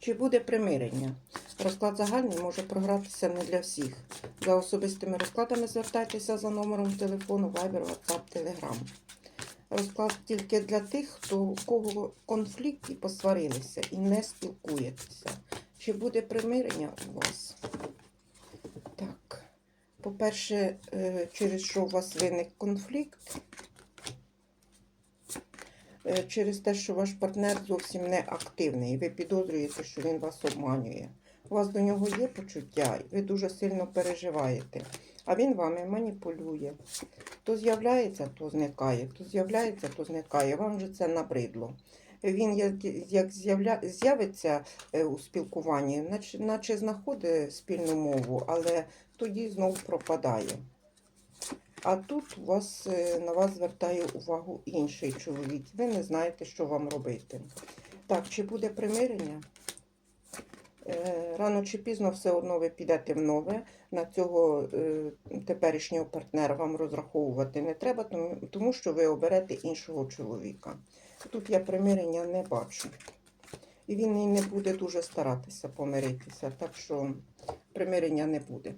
Чи буде примирення? Розклад загальний може програтися не для всіх. За особистими розкладами звертайтеся за номером телефону Viber, WhatsApp, Telegram. Розклад тільки для тих, хто у кого конфлікт і посварилися і не спілкуєтеся. Чи буде примирення у вас? Так. По-перше, е, через що у вас виник конфлікт? Е, Через те, що ваш партнер зовсім не активний, і ви підозрюєте, що він вас обманює. У вас до нього є почуття, і ви дуже сильно переживаєте, а він вами маніпулює. То з'являється, то зникає, то з'являється, то зникає. Вам вже це набридло. Він як, з'явиться е, у спілкуванні, наче, наче знаходить спільну мову, але тоді знову пропадає. А тут вас, е, на вас звертає увагу інший чоловік. Ви не знаєте, що вам робити. Так, чи буде примирення? Е, Рано чи пізно все одно ви підете в нове. На цього е, теперішнього партнера вам розраховувати не треба, тому що ви оберете іншого чоловіка. Тут я примирення не бачу. І він і не буде дуже старатися помиритися, так що примирення не буде.